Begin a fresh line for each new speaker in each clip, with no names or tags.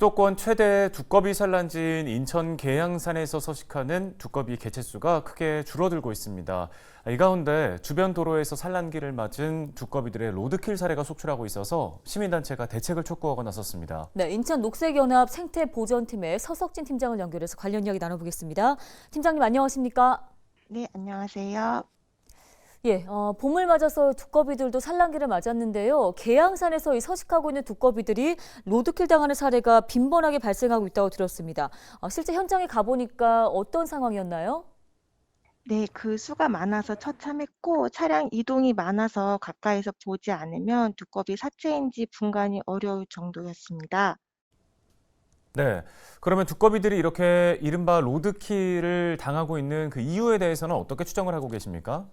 수도권 최대 두꺼비 산란지인 인천 계양산에서 서식하는 두꺼비 개체수가 크게 줄어들고 있습니다. 이 가운데 주변 도로에서 산란기를 맞은 두꺼비들의 로드킬 사례가 속출하고 있어서 시민단체가 대책을 촉구하고 나섰습니다.
네, 인천 녹색연합 생태보전팀의 서석진 팀장을 연결해서 관련 이야기 나눠보겠습니다. 팀장님 안녕하십니까?
네, 안녕하세요.
예, 어, 봄을 맞아서 두꺼비들도 산란기를 맞았는데요. 계양산에서 이 서식하고 있는 두꺼비들이 로드킬 당하는 사례가 빈번하게 발생하고 있다고 들었습니다. 어, 실제 현장에 가보니까 어떤 상황이었나요?
네, 그 수가 많아서 처참했고 차량 이동이 많아서 가까이서 보지 않으면 두꺼비 사체인지 분간이 어려울 정도였습니다.
네. 그러면 두꺼비들이 이렇게 이른바 로드킬을 당하고 있는 그 이유에 대해서는 어떻게 추정을 하고 계십니까?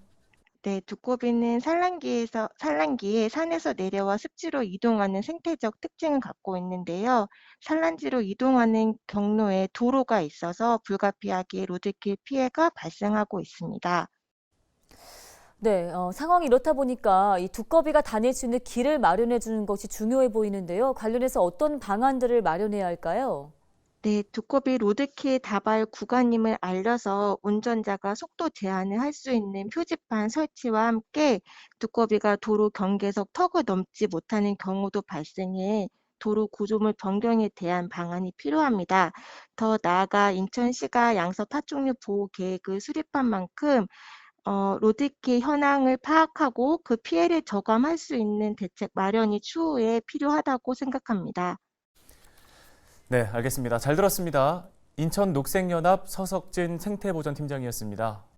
네, 두꺼비는 산란기에서 산란기에 산에서 내려와 습지로 이동하는 생태적 특징을 갖고 있는데요. 산란지로 이동하는 경로에 도로가 있어서 불가피하게 로드킬 피해가 발생하고 있습니다.
네, 어, 상황이 이렇다 보니까 이 두꺼비가 다닐 수 있는 길을 마련해 주는 것이 중요해 보이는데요. 관련해서 어떤 방안들을 마련해야 할까요?
네, 두꺼비 로드킬 다발 구간임을 알려서 운전자가 속도 제한을 할 수 있는 표지판 설치와 함께 두꺼비가 도로 경계석 턱을 넘지 못하는 경우도 발생해 도로 구조물 변경에 대한 방안이 필요합니다. 더 나아가 인천시가 양서 파충류 보호 계획을 수립한 만큼 어, 로드킬 현황을 파악하고 그 피해를 저감할 수 있는 대책 마련이 추후에 필요하다고 생각합니다.
네, 알겠습니다. 잘 들었습니다. 인천 녹색연합 서석진 생태보전팀장이었습니다.